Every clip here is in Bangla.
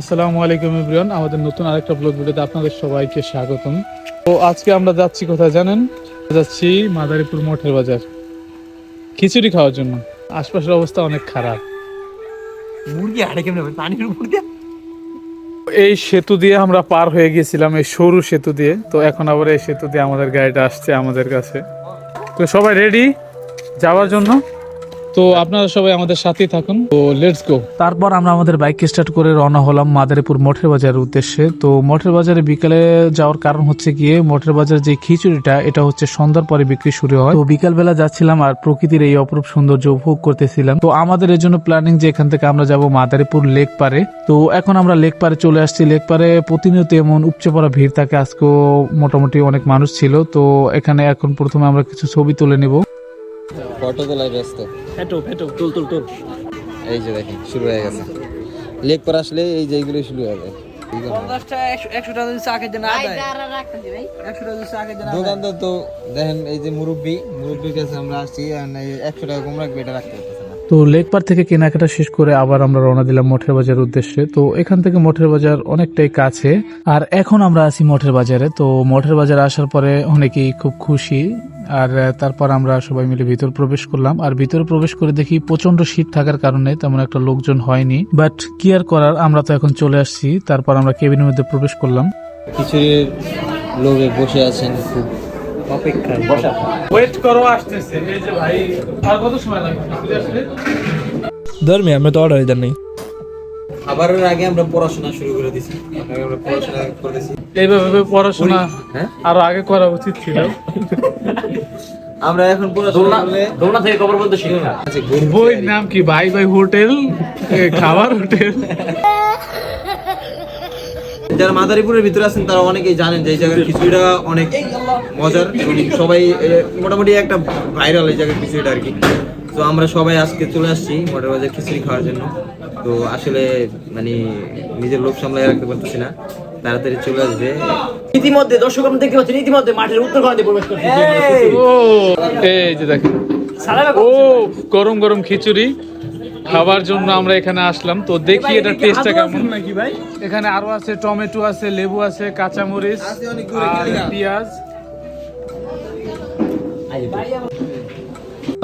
আসসালামু আলাইকুম ইব্রিয়ান আমাদের নতুন আরেকটা ব্লগ ভিডিওতে আপনাদের সবাইকে স্বাগতম। তো আজকে আমরা যাচ্ছি কোথায় জানেন? যাচ্ছি মাদারীপুর মঠের বাজার। খিচুড়ি খাওয়ার জন্য। আশপাশের অবস্থা অনেক খারাপ। মুরগি হাড়ে কেমনে পানির উপর দিয়ে? এই সেতু দিয়ে আমরা পার হয়ে গিয়েছিলাম এই সরু সেতু দিয়ে। তো এখন আবার এই সেতু দিয়ে আমাদের গাড়িটা আসছে আমাদের কাছে। তো সবাই রেডি যাওয়ার জন্য? তো আপনারা সবাই আমাদের সাথেই থাকুন। তো লেটস গো তারপর আমরা আমাদের বাইক স্টার্ট করে রওনা হলাম মাদারীপুর মঠের বাজারের উদ্দেশ্যে। তো মঠের বাজারে বিকালে যাওয়ার কারণ হচ্ছে গিয়ে মঠের বাজার যে খিচুড়িটা, এটা হচ্ছে সন্ধ্যার পরে বিক্রি শুরু হয়। তো বিকাল বেলা যাচ্ছিলাম আর প্রকৃতির এই অপরূপ সৌন্দর্য উপভোগ করতেছিলাম। তো আমাদের এর জন্য প্ল্যানিং যে এখান থেকে আমরা যাব মাদারীপুর লেক পারে তো এখন আমরা লেক পারে চলে আসছি। লেক পারে প্রতিনিয়ত এমন উপচে পড়া ভিড় থাকে। আজকেও মোটামুটি অনেক মানুষ ছিল। তো এখানে এখন প্রথমে আমরা কিছু ছবি তুলে নিব। ফটো তোলায় ব্যস্ত। হেঁটো হেঁটো তুল তুল তুল। এই যে দেখেন শুরু হয়ে গেছে। লেক পর আসলে এই যে এইগুলো শুরু হয়ে যায়। দোকানদার তো দেখেন এই যে মুরব্বি মুরব্বির কাছে আমরা আসছি একশো টাকা কম রাখবে এটা রাখতে তো লেক পার থেকে কেনাকাটা শেষ করে আবার আমরা রওনা দিলাম মঠের বাজার উদ্দেশ্যে। তো এখান থেকে মঠের বাজার অনেকটাই কাছে আর এখন আমরা আছি মঠের বাজারে। তো মঠের বাজারে আসার পরে অনেকেই খুব খুশি আর তারপর আমরা সবাই মিলে ভিতর প্রবেশ করলাম। আর ভিতরে প্রবেশ করে দেখি প্রচণ্ড শীত থাকার কারণে তেমন একটা লোকজন হয়নি। বাট কি আর করার আমরা তো এখন চলে আসছি। তারপর আমরা কেবিনের মধ্যে প্রবেশ করলাম। কিছু লোক বসে আছেন। খুব অপেক্ষায়। বসা। ওয়েট করো আসতেছে। এই যে ভাই আর কত সময় লাগবে? ধর্মী আমরা তো অর্ডার দেন নাই। খাবারের আগে আমরা পড়াশোনা শুরু করে দিছি। আমরা পড়াশোনা করতেছি এইভাবে পড়াশোনা হ্যাঁ? আরও আগে করা উচিত ছিল। আমরা এখন পড়াশোনা দোলনা থেকে শিখি না আচ্ছা বইয়ের নাম কি? ভাই ভাই হোটেল খাবার হোটেল? যারা মাদারীপুরের ভিতরে আছেন তারা অনেকেই জানেন যে এই জায়গার খিচুড়িটা অনেক মজার এবং সবাই মোটামুটি একটা ভাইরাল এই জায়গার খিচুড়িটা আর কি। তো আমরা সবাই আজকে চলে আসছি মোটর বাজার খিচুড়ি খাওয়ার জন্য। তো আসলে মানে নিজের লোভ সামলায় রাখতে পারতেছি না। তাড়াতাড়ি চলে আসবে। ইতিমধ্যে দর্শক আমরা দেখতে পাচ্ছেন ইতিমধ্যে মাঠের উত্তর কোণাতে প্রবেশ করছে ও এই যে দেখেন। ও গরম গরম খিচুড়ি। খাবার জন্য আমরা এখানে আসলাম। তো দেখি এটা টেস্টটা কেমন। নাকি ভাই? এখানে আরও আছে টমেটো আছে লেবু আছে কাঁচামরিচ আর পেঁয়াজ।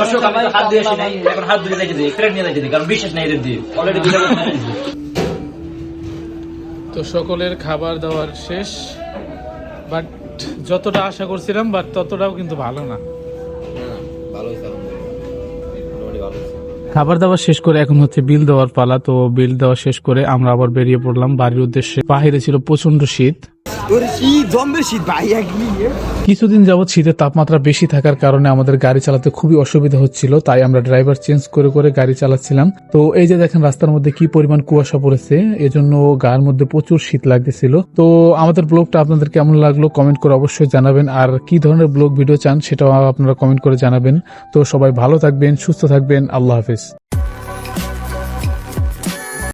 দর্শক আমরা হাত দিয়ে আসি নাই। এখন হাত ধুয়ে রেখে দিই। প্লেট নিয়ে রেখে দিই কারণ বিশ্বাস নাই এদের দিয়ে। অলরেডি দুটো তো সকলের খাবার দাবার শেষ বাট যতটা আশা করছিলাম বাট ততটাও কিন্তু ভালো না। খাবার দাবার শেষ করে এখন হচ্ছে বিল দেওয়ার পালা, তো বিল দেওয়া শেষ করে আমরা আবার বেরিয়ে পড়লাম। বাড়ির উদ্দেশ্যে বাহিরে ছিল প্রচণ্ড শীত। কিছুদিন যাবৎ শীতের তাপমাত্রা বেশি থাকার কারণে আমাদের গাড়ি চালাতে খুবই অসুবিধা হচ্ছিল, তাই আমরা ড্রাইভার চেঞ্জ করে করে গাড়ি চালাচ্ছিলাম। তো এই যে দেখেন রাস্তার মধ্যে কি পরিমাণ কুয়াশা পড়েছে, এজন্য গায়ের মধ্যে প্রচুর শীত লাগতেছিল। তো আমাদের ব্লগটা আপনাদের কেমন লাগল কমেন্ট করে অবশ্যই জানাবেন, আর কি ধরনের ব্লগ ভিডিও চান সেটাও আপনারা কমেন্ট করে জানাবেন। তো সবাই ভালো থাকবেন, সুস্থ থাকবেন, আল্লাহ হাফিজ।